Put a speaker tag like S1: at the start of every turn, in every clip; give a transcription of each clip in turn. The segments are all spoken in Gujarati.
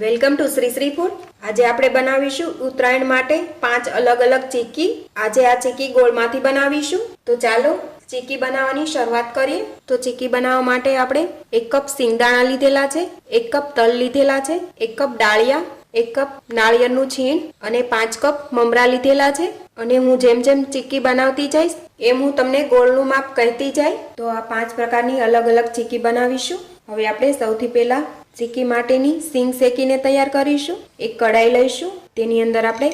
S1: Welcome to Shri Shri food. આજે આપણે બનાવીશું ઉત્તરાયણ માટે પાંચ અલગ અલગ ચીકી. આજે આ ચીકી ગોળમાંથી બનાવીશું. તો ચાલો ચીકી બનાવવાની શરૂઆત કરીએ. તો ચીકી બનાવવા માટે આપણે એક કપ સિંગદાણા લીધેલા છે, એક કપ તલ લીધેલા છે, એક કપ ડાળિયા, એક કપ નાળિયેરનું છીણ અને પાંચ કપ મમરા લીધેલા છે. અને હું જેમ જેમ ચીક્કી બનાવતી જઈશ, એમ હું તમને ગોળનું માપ કહેતી જાય. તો આ પાંચ પ્રકારની અલગ અલગ ચીક્કી બનાવીશું. હવે આપણે સૌથી પહેલા ચીક્કી માટેની સિંગ શેકીને તૈયાર કરીશું. એક કડાઈ લઈશું. તેની અંદર આપણે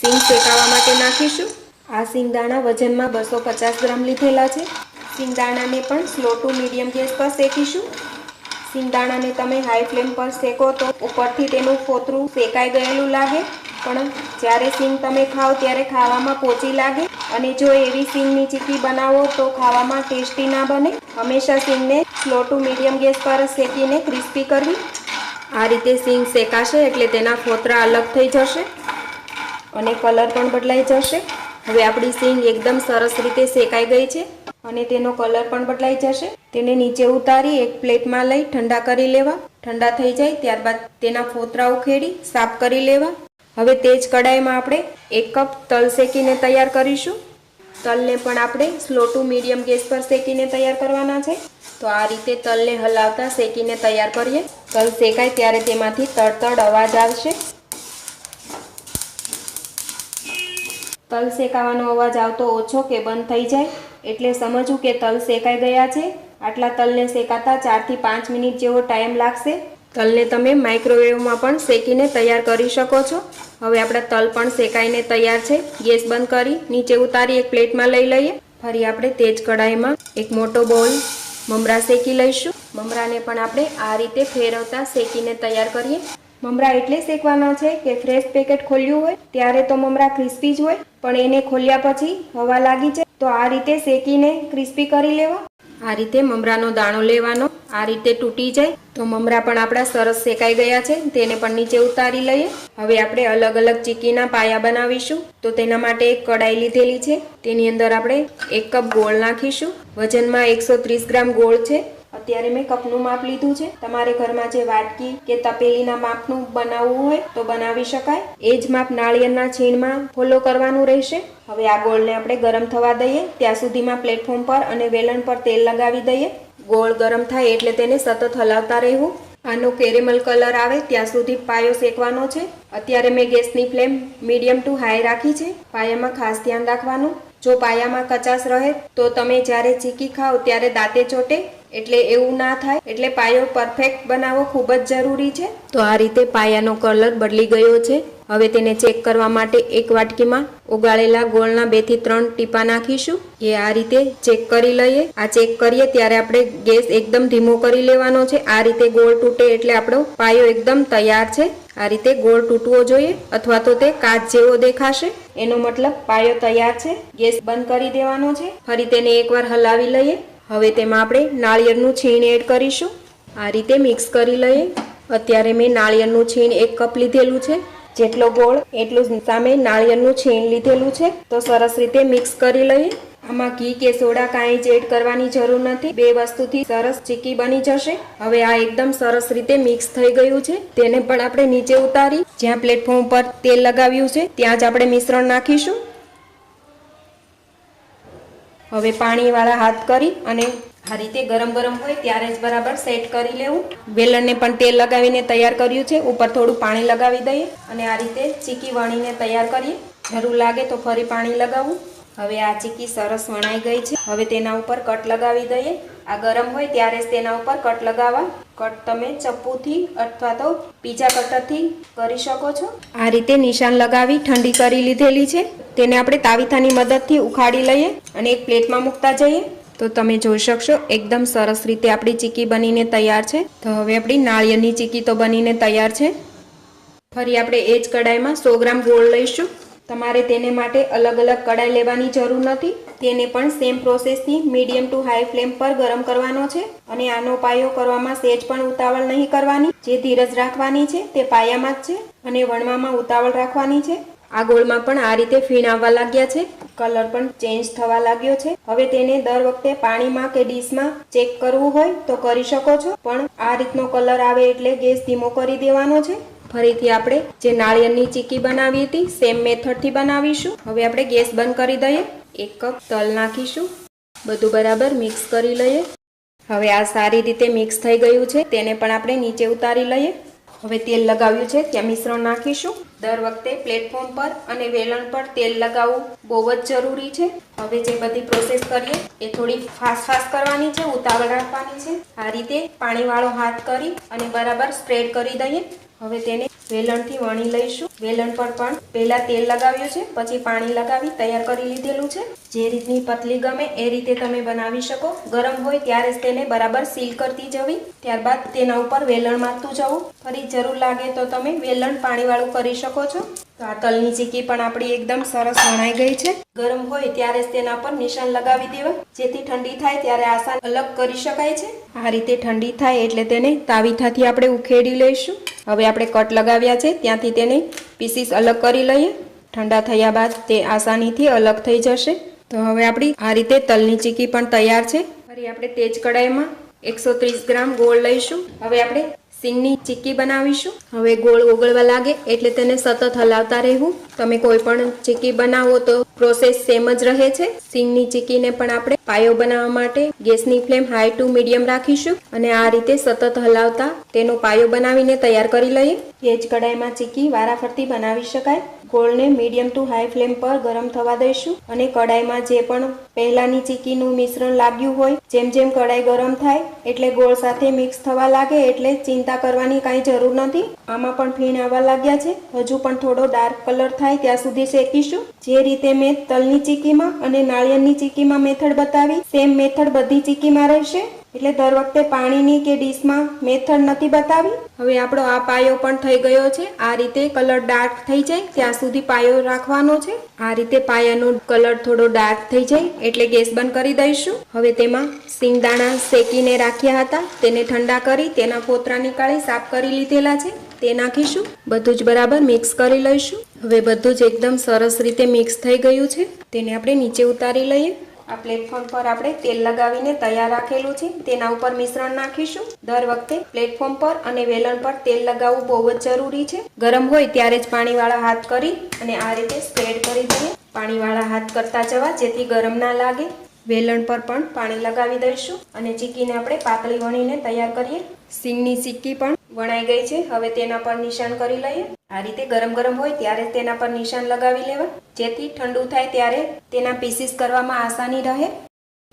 S1: સિંગ શેકાવા માટે નાખીશું. આ સિંગદાણા વજનમાં બસો પચાસ ગ્રામ લીધેલા છે. સિંગદાણાને પણ સ્લો ટુ મીડિયમ ગેસ પર શેકીશું. સિંગદાણાને તમે હાઈ ફ્લેમ પર શેકો તો ઉપરથી તેનું ફોતરું શેકાઈ ગયેલું લાગે. પણ જ્યારે સિંગ તમે ખાઓ ત્યારે ખાવામાં પોચી લાગે અને જો એવી સિંગની ચીકી બનાવો તો ખાવામાં ટેસ્ટી ના બને. હંમેશા સિંગને સ્લો ટુ મીડિયમ ગેસ પર શેકીને ક્રિસ્પી કરવી. આ રીતે સિંગ શેકાશે એટલે તેના ફોતરા અલગ થઈ જશે અને કલર પણ બદલાઈ જશે. હવે આપણી સિંગ એકદમ સરસ રીતે શેકાઈ ગઈ છે અને તેનો કલર પણ બદલાઈ જશે. તેને નીચે ઉતારી એક પ્લેટમાં લઈ ઠંડા કરી લેવા. ઠંડા થઈ જાય ત્યારબાદ તેના ફોતરા ઉખેડી સાફ કરી લેવા. હવે તે જ કડાઈમાં આપણે એક કપ તલ શેકીને તૈયાર કરીશું. તલને પણ આપણે સ્લો ટુ મીડિયમ ગેસ પર શેકીને તૈયાર કરવાના છે. તો આ રીતે તલને હલાવતા શેકીને તૈયાર કરીએ. તલ શેકાય ત્યારે તેમાંથી તડતડ અવાજ આવશે. તલ શેકાવાનો અવાજ આવતો ઓછો કે બંધ થઈ જાય એટલે સમજવું કે તલ શેકાઈ ગયા છે. આટલા તલને શેકાતા ચારથી પાંચ મિનિટ જેવો ટાઈમ લાગશે. તલને તમે માઇક્રોવેવમાં પણ શેકીને તૈયાર કરી શકો છો. હવે આપણા તલ પણ શેકાઈને તૈયાર છે. ગેસ બંધ કરી નીચે ઉતારી એક પ્લેટમાં લઈ લઈએ. ફરી આપણે તે જ કડાઈમાં એક મોટો બોલ મમરા શેકી લઈશું. મમરાને પણ આપણે આ રીતે ફેરવતા શેકીને તૈયાર કરીએ. મમરા એટલે શેકવાના છે કે ફ્રેશ પેકેટ ખોલ્યું હોય ત્યારે તો મમરા ક્રિસ્પી જ હોય, પણ એને ખોલ્યા પછી હવા લાગી જાય તો આ રીતે શેકીને ક્રિસ્પી કરી લેવા. આ રીતે મમરાનો દાણો લેવાનો, આ રીતે તૂટી જાય. તો મમરા પણ આપણા સરસ શેકાઈ ગયા છે, તેને પણ નીચે ઉતારી લઈએ. હવે આપણે અલગ અલગ ચીકીના પાયા બનાવીશું. તો તેના માટે એક કડાઈ લીધેલી છે. તેની અંદર આપણે એક કપ ગોળ નાખીશું. વજનમાં એકસો ગ્રામ ગોળ છે. અત્યારે મેં કપનું માપ લીધું છે. તમારે ઘરમાં જે વાટકી કે તપેલીના માપનું બનાવવું હોય તો બનાવી શકાય. એ જ માપ નાળિયેરના છીણમાં ફોલો કરવાનું રહેશે. હવે આ ગોળને આપણે ગરમ થવા દઈએ. ત્યાં સુધીમાં પ્લેટફોર્મ પર અને વેલણ પર તેલ લગાવી દઈએ. ગોળ ગરમ થાય એટલે તેને સતત હલાવતા રહેવું. આનો કેરેમલ કલર આવે ત્યાં સુધી પાયો શેકવાનો છે. અત્યારે મેં ગેસની ફ્લેમ મીડિયમ ટુ હાઈ રાખી છે. પાયામાં ખાસ ધ્યાન રાખવાનું. જો પાયામાં કચાશ રહે તો તમે જ્યારે ચીકી ખાઓ ત્યારે દાંતે ચોટે. એટલે એવું ના થાય. એટલે પાયો પરફેક્ટ બનાવવો ખૂબ જ જરૂરી છે. તો આ રીતે પાયાનો કલર બદલી ગયો છે. હવે તેને ચેક કરવા માટે એક વાટકીમાં ઉગાળેલા ગોળના બેથી ત્રણ ટીપા નાખીશું. એ આ રીતે ચેક કરી લઈએ. આ ચેક કરીએ ત્યારે આપણે ગેસ એકદમ ધીમો કરી લેવાનો છે. આ રીતે ગોળ તૂટે એટલે આપણો પાયો એકદમ તૈયાર છે. આ રીતે ગોળ તૂટવો જોઈએ અથવા તો તે કાચ જેવો દેખાશે. એનો મતલબ પાયો તૈયાર છે. ગેસ બંધ કરી દેવાનો છે. ફરી તેને એકવાર હલાવી લઈએ. હવે તેમાં આપણે નાળિયેરનું છીણ એડ કરીશું. આ રીતે મિક્સ કરી લઈએ. અત્યારે મેં નાળિયેરનું છીણ એક કપ લીધેલું છે. જેટલો ગોળ એટલું જ સામે નાળિયેરનું છીણ લીધેલું છે. તો સરસ રીતે મિક્સ કરી લઈએ. આમાં ઘી કે સોડા કાંઈ જ એડ કરવાની જરૂર નથી. બે વસ્તુથી સરસ ચીકી બની જશે. હવે આ એકદમ સરસ રીતે મિક્સ થઈ ગયું છે. તેને પણ આપણે નીચે ઉતારી, જ્યાં પ્લેટફોર્મ પર તેલ લગાવ્યું છે, ત્યાં જ આપણે મિશ્રણ નાખીશું. હવે પાણીવાળા હાથ કરી અને આ રીતે ગરમ ગરમ હોય ત્યારે જ બરાબર સેટ કરી લેવું. વેલણને પણ તેલ લગાવીને તૈયાર કર્યું છે. ઉપર થોડું પાણી લગાવી દઈએ અને આ રીતે ચીકી વણીને તૈયાર કરીએ. જરૂર લાગે તો ફરી પાણી લગાવવું હવે આ ચીકી સરસ વણાઈ ગઈ છે. હવે તેના ઉપર કટ લગાવી દઈએ. આ ગરમ હોય ત્યારે જ તેના ઉપર કટ લગાવવા. કટ તમે ચપ્પુથી અથવા તો પીઝા કટરથી કરી શકો છો. આ રીતે નિશાન લગાવી ઠંડી કરી લીધેલી છે. તેને આપણે તાવીથાની મદદથી ઉખાડી લઈએ અને એક પ્લેટમાં મૂકતા જઈએ. તો તમે જોઈ શકશો, એકદમ સરસ રીતે આપણી ચીકી બનીને તૈયાર છે. તો હવે આપણી નાળિયેરની ચીકી તો બનીને તૈયાર છે. ફરી આપણે એ જ કડાઈમાં સો ગ્રામ ગોળ લઈશું. તમારે તેને માટે અલગ અલગ કડાઈ લેવાની જરૂર નથી. તેને પણ સેમ પ્રોસેસથી મીડિયમ ટુ હાઈ ફ્લેમ પર ગરમ કરવાનો છે અને આનો પાયો કરવામાં સેજ પણ ઉતાવળ નહીં કરવાની. જે ધીરજ રાખવાની છે તે પાયામાં જ છે અને વણવામાં ઉતાવળ રાખવાની છે. આ ગોળમાં પણ આ રીતે ફીણ આવવા લાગ્યા છે. કલર પણ ચેન્જ થવા લાગ્યો છે. હવે તેને દર વખતે પાણીમાં કે ડીશમાં ચેક કરવું હોય તો કરી શકો છો. પણ આ રીતનો કલર આવે એટલે ગેસ ધીમો કરી દેવાનો છે. ફરીથી આપણે જે નાળિયેરની ચીકી બનાવી હતી સેમ મેથડથી બનાવીશું. હવે આપણે ગેસ બંધ કરી દઈએ. એક કપ તલ નાખીશું. બધું બરાબર મિક્સ કરી લઈએ. હવે આ સારી રીતે મિક્સ થઈ ગયું છે. તેને પણ આપણે નીચે ઉતારી લઈએ. હવે તેલ લગાવ્યું છે. ત્યાં મિશ્રણ નાખીશું. દર વખતે પ્લેટફોર્મ પર અને વેલણ પર તેલ લગાવવું બહુ જ જરૂરી છે. હવે જે બધી પ્રોસેસ કરીએ, એ થોડી ફાસ્ટ ફાસ્ટ કરવાની છે, ઉતાવળ રાખવાની છે. આ રીતે પાણીવાળો હાથ કરી અને બરાબર સ્પ્રેડ કરી દઈએ. હવે તેને વેલણથી વણી લઈશું. વેલણ પર પણ પહેલાં તેલ લગાવ્યું છે, પછી પાણી લગાવી તૈયાર કરી લીધેલું છે. જે રીતની પતલી ગમે એ રીતે તમે બનાવી શકો. ગરમ હોય ત્યારે તેને બરાબર સીલ કરતી જવી. ત્યારબાદ તેના ઉપર વેલણ મારતું જવું. ફરી જરૂર લાગે તો તમે વેલણ પાણીવાળું કરી શકો છો. તો આ તલની ચીકી પણ આપણી એકદમ સરસ વણાઈ ગઈ છે. ગરમ હોય ત્યારે તેના પર નિશાન લગાવી દેવા. જેથી ઠંડી થાય ત્યારે આસાન અલગ કરી શકાય છે. આ રીતે ઠંડી થાય એટલે તેને તાવીથાથી આપણે ઉખેડી લઈશું. હવે આપણે કટ લગાવ્યા છે, ત્યાંથી તેને પીસીસ અલગ કરી લઈએ. ઠંડા થયા બાદ તે આસાનીથી અલગ થઈ જશે. તો હવે આપણી આ રીતે તલની ચીકી પણ તૈયાર છે. ફરી આપણે તેજ કડાઈમાં એકસો ત્રીસ ગ્રામ ગોળ લઈશું. હવે આપણે સિંગની ચીક્કી બનાવીશું. હવે ગોળ ઓગળવા લાગે એટલે તેને સતત હલાવતા રહેવું. તમે કોઈ પણ ચીક્કી બનાવો તો પ્રોસેસ સેમ જ રહે છે. સિંગની ચીક્કીને પણ આપણે પાયો બનાવવા માટે ગેસની ફ્લેમ હાઈ ટુ મીડિયમ રાખીશું અને આ રીતે સતત હલાવતા તેનો પાયો બનાવીને તૈયાર કરી લઈએ. એ જ કડાઈમાં ચીક્કી વારાફરતી બનાવી શકાય. ગોળને મીડિયમ ટુ હાઈ ફ્લેમ પર ગરમ થવા દઈશું અને કડાઈમાં જે પણ પહેલાની ચીકીનું મિશ્રણ લાગ્યું હોય, જેમ જેમ કડાઈ ગરમ થાય, એટલે ગોળ સાથે મિક્સ થવા લાગે એટલે ચિંતા કરવાની કાંઈ જરૂર નથી. આમાં પણ ફીણ આવવા લાગ્યા છે. હજુ પણ થોડો ડાર્ક કલર થાય ત્યાં સુધી શેકીશું. જે રીતે મેં તલની ચીકીમાં અને નાળિયેરની ચીકીમાં મેથડ બતાવી, સેમ મેથડ બધી ચીકીમાં રહેશે. એટલે દર વખતે પાણીની કે ડીશમાં મેથડ નથી બતાવી? હવે આપણો આ પાયો પણ થઈ ગયો છે. આ રીતે કલર ડાર્ક થઈ જાય ત્યાં સુધી પાયો રાખવાનો છે. આ રીતે પાયાનો કલર થોડો ડાર્ક થઈ જાય એટલે ગેસ બંધ કરી દઈશું. હવે તેમાં સિંગદાણા શેકીને રાખ્યા હતા. તેને ઠંડા કરી તેના ફોતરા નીકાળી સાફ કરી લીધેલા છે. તે નાખીશું. બધું જ બરાબર મિક્સ કરી લઈશું. હવે બધું જ એકદમ સરસ રીતે મિક્સ થઈ ગયું છે. તેને આપણે નીચે ઉતારી લઈએ. આ પ્લેટફોર્મ પર આપણે તેલ લગાવીને તૈયાર રાખેલું છે. તેના ઉપર મિશ્રણ નાખીશું. દર વખતે પ્લેટફોર્મ પર અને વેલણ પર તેલ લગાવવું બહુ જ જરૂરી છે. ગરમ હોય ત્યારે જ પાણીવાળા હાથ કરી અને આ રીતે સ્પ્રેડ કરી દઈએ. પાણીવાળા હાથ કરતા જવા જેથી ગરમ ના લાગે. વેલણ પર પણ પાણી લગાવી દઈશું અને ચીકીને આપણે પાતળી વણીને તૈયાર કરીએ. સિંગની સિક્કી પણ વણાઈ ગઈ છે. હવે તેના પર નિશાન કરી લઈએ. આ રીતે ગરમ ગરમ હોય ત્યારે તેના પર નિશાન લગાવી લેવા. જેથી ઠંડુ થાય ત્યારે તેના પીસીસ કરવામાં આસાની રહે.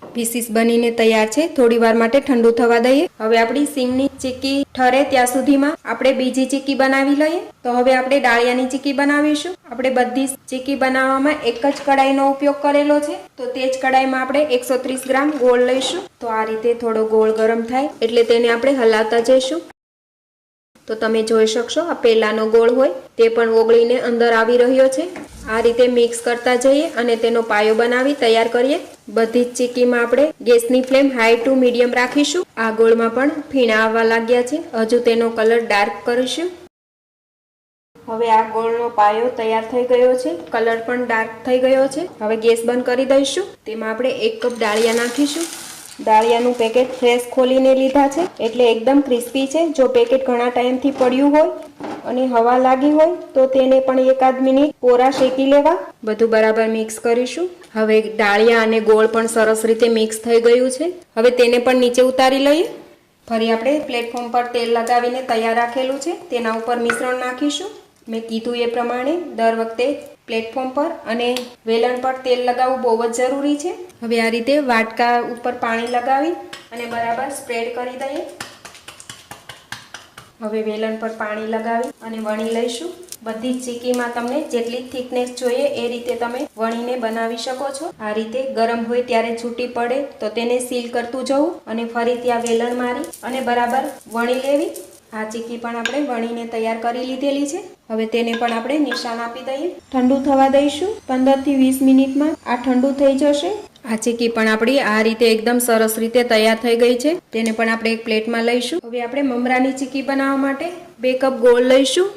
S1: પીસીસ બનીને તૈયાર છે. થોડી વાર માટે ઠંડુ થવા દઈએ. હવે આપણી સિંગની ચીક્કી ઠરે ત્યાં સુધીમાં આપણે બીજી ચીક્કી બનાવી લઈએ. તો હવે આપણે ડાળિયાની ચીક્કી બનાવીશું. આપણે બધી ચીકી બનાવવામાં એક જ કડાઈનો ઉપયોગ કરેલો છે. તો તે જ કડાઈમાં આપણે એકસો ગ્રામ ગોળ લઈશું. તો આ રીતે થોડો ગોળ ગરમ થાય એટલે તેને આપણે હલાવતા જઈશું. તો તમે જોઈ શકશો, આ પહેલાનો ગોળ હોય, તે પણ ઓગળીને અંદર આવી રહ્યો છે. આ રીતે મિક્સ કરતા જઈએ અને તેનો પાયો બનાવી તૈયાર કરીએ. બધી જ ચીકીમાં આપણે ગેસની ફ્લેમ હાઈ ટુ મીડિયમ રાખીશું. આ ગોળમાં પણ ફીણા આવવા લાગ્યા છે. હજુ તેનો કલર ડાર્ક કરીશું. હવે આ ગોળનો પાયો તૈયાર થઈ ગયો છે. કલર પણ ડાર્ક થઈ ગયો છે. હવે ગેસ બંધ કરી દઈશું. તેમાં આપણે એક કપ ડાળિયા નાખીશું. દાળિયાનું પેકેટ ફ્રેશ ખોલીને લીધા છે. એટલે એકદમ ક્રિસ્પી છે. જો પેકેટ ઘણા ટાઈમથી પડ્યું હોય અને હવા લાગી હોય, તો તેને પણ એકાદ મિનિટ કોરા શેકી લેવા. બધું બરાબર મિક્સ કરીશું. હવે ડાળિયા અને ગોળ પણ સરસ રીતે મિક્સ થઈ ગયું છે. હવે તેને પણ નીચે ઉતારી લઈએ. ફરી આપણે પ્લેટફોર્મ પર તેલ લગાવીને તૈયાર રાખેલું છે. તેના ઉપર મિશ્રણ નાખીશું. મેં કીધું એ પ્રમાણે દર વખતે પ્લેટફોર્મ પર અને વેલણ પર તેલ લગાવવું બહુ જ જરૂરી છે. હવે આ રીતે વાટકા ઉપર પાણી લગાવી અને બરાબર સ્પ્રેડ કરી દઈએ. હવે વેલણ પર પાણી લગાવી અને વણી લઈશું. બધી જ ચીકીમાં તમને જેટલી થિકનેસ જોઈએ એ રીતે તમે વણીને બનાવી શકો છો. આ રીતે ગરમ હોય ત્યારે છૂટી પડે તો તેને સીલ કરતું જવું અને ફરી ત્યાં વેલણ મારી અને બરાબર વણી લેવી. આ ચીકી પણ આપણે વણીને તૈયાર કરી લીધેલી છે. હવે તેને પણ આપણે નિશાન આપી દઈએ. ઠંડુ થવા દઈશું. પંદરથી વીસ મિનિટમાં આ ઠંડુ થઈ જશે. આ ચીકી પણ આપણી આ રીતે એકદમ સરસ રીતે તૈયાર થઈ ગઈ છે. તેને પણ આપણે એક પ્લેટમાં લઈશું. હવે આપણે મમરાની ચીકી બનાવવા માટે બે કપ ગોળ લઈશું.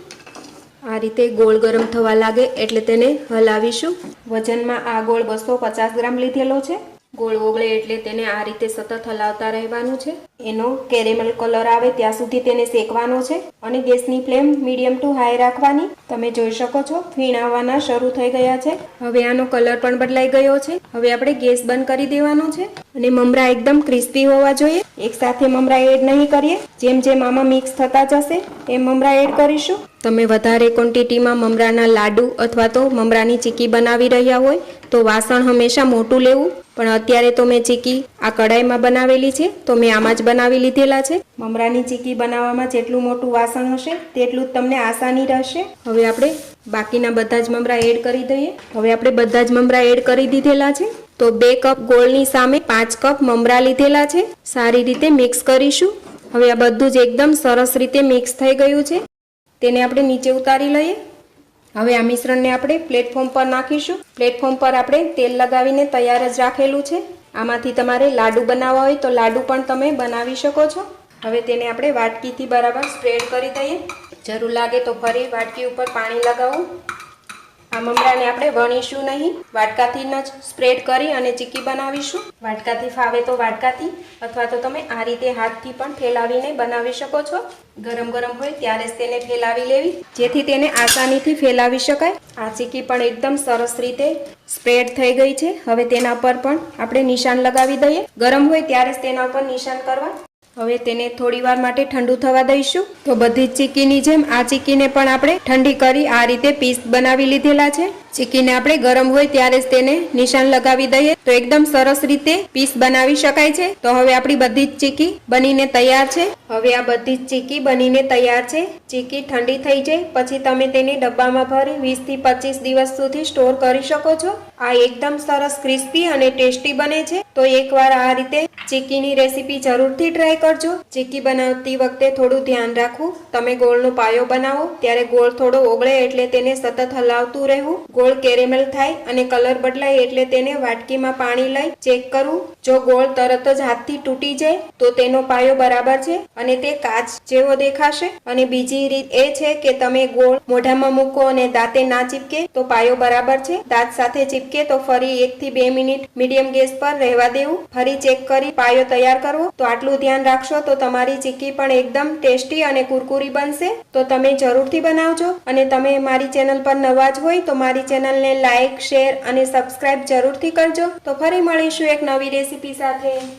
S1: આ રીતે ગોળ ગરમ થવા લાગે એટલે તેને હલાવીશું. વજનમાં આ ગોળ બસો પચાસ ગ્રામ લીધેલો છે. ગોળ ઓગળે એટલે તેને આ રીતે સતત હલાવતા રહેવાનું છે. એનો કેરેમલ કલર આવે ત્યાં સુધી તેને શેકવાનો છે અને ગેસની ફ્લેમ મીડિયમ ટુ હાઈ રાખવાની. તમે જોઈ શકો છો ફીણ આવવાના શરૂ થઈ ગયા છે. હવે આનો કલર પણ બદલાઈ ગયો છે. હવે આપણે ગેસ બંધ કરી દેવાનો છે અને મમરા એકદમ ક્રિસ્પી હોવા જોઈએ. એકસાથે મમરા એડ નહીં કરીએ. જેમ જેમ આમાં મિક્સ થતા જશે, એમ મમરા એડ કરીશું. તમે વધારે ક્વોન્ટિટીમાં મમરાના લાડુ અથવા તો મમરાની ચીકી બનાવી રહ્યા હોય, તો વાસણ હંમેશા મોટું લેવું. પણ અત્યારે તો મેં ચીકી આ કઢાઈમાં બનાવેલી છે, તો મેં આમાં જ બનાવી લીધેલા છે. મમરાની ચીકી બનાવવામાં જેટલું મોટું વાસણ હશે, તેટલું જ તમને આસાની રહેશે. હવે આપણે બાકીના બધા જ મમરા એડ કરી દઈએ. હવે આપણે બધા જ મમરા એડ કરી દીધેલા છે. તો બે કપ ગોળની સામે પાંચ કપ મમરા લીધેલા છે. સારી રીતે મિક્સ કરીશું. હવે આ બધું જ એકદમ સરસ રીતે મિક્સ થઈ ગયું છે. તેને આપણે નીચે ઉતારી લઈએ. હવે આ મિશ્રણને આપણે પ્લેટફોર્મ પર નાખીશું. પ્લેટફોર્મ પર આપણે તેલ લગાવીને તૈયાર જ રાખેલું છે. આમાંથી તમારે લાડુ બનાવવા હોય તો લાડુ પણ તમે બનાવી શકો છો. હવે તેને આપણે વાટકીથી બરાબર સ્પ્રેડ કરી દઈએ. જરૂર લાગે તો ફરી વાટકી ઉપર પાણી લગાવું. આ મમરાને આપણે વણીશું નહીં. વાટકાથી જ સ્પ્રેડ કરી અને ચીકી બનાવીશું. વાટકાથી ફાવે તો વાટકાથી, અથવા તો તમે આ રીતે હાથથી પણ ફેલાવીને બનાવી શકો છો. ગરમ ગરમ હોય ત્યારે જ તેને ફેલાવી લેવી. જેથી તેને આસાનીથી ફેલાવી શકાય. આ ચીકી પણ એકદમ સરસ રીતે સ્પ્રેડ થઈ ગઈ છે. હવે તેના પર પણ આપણે નિશાન લગાવી દઈએ. ગરમ હોય ત્યારે જ તેના ઉપર નિશાન કરવા. હવે તેને થોડી વાર માટે ઠંડુ થવા દઈશું. તો બધી જ ચીકીની જેમ આ ચીકીને પણ આપણે ઠંડી કરી આ રીતે પીસ બનાવી લીધેલા છે. ચીકીને આપણે ગરમ હોય ત્યારે જ તેને નિશાન લગાવી દઈએ. તો એકદમ સરસ રીતે પીસ બનાવી શકાય છે. તો હવે આપણી બધી જ ચીકી બનીને તૈયાર છે. હવે આ બધી જ ચીકી બનીને તૈયાર છે. ચીકી ઠંડી થઈ જાય, પછી તમે તેને ડબ્બામાં ભરી વીસથી પચીસ દિવસ સુધી સ્ટોર કરી શકો છો. આ એકદમ સરસ ક્રિસ્પી અને ટેસ્ટી બને છે. તો એકવાર આ રીતે ચીકીની રેસીપી જરૂરથી ટ્રાય કરજો. ચીકી બનાવતી વખતે થોડું ધ્યાન રાખવું. તમે ગોળનો પાયો બનાવો. ત્યારે ગોળ થોડો ઓગળે એટલે તેને સતત હલાવતું રહેવું. ગોળ કેરેમલ થાય અને કલર બદલાય એટલે તેને વાટકીમાં પાણી લઈ ચેક કરવું જો ગોળ તરત જ હાથથી તૂટી જાય, તો તેનો પાયો બરાબર છે અને તે કાચ જેવો દેખાશે. અને બીજી રીત એ છે કે તમે ગોળ મોઢામાં મૂકો અને દાંતે ના ચીપકે, તો પાયો બરાબર છે. દાંત સાથે ચીપકે, તો ફરી એક થી બે મિનિટ મીડિયમ ગેસ પર રહેવા દેવું. ફરી ચેક કરી પાયો તૈયાર કરવો. તો આટલું ધ્યાન રાખશો, તો તમારી ચીક્કી પણ એકદમ ટેસ્ટી અને કુરકુરી બનશે. તો તમે જરૂરથી બનાવજો. અને તમે મારી ચેનલ પર નવા જ હોય, તો મારી ચેનલને લાઇક શેર અને સબસ્ક્રાઇબ જરૂરથી કરજો. તો ફરી મળીશું એક નવી રેસીપી સાથે.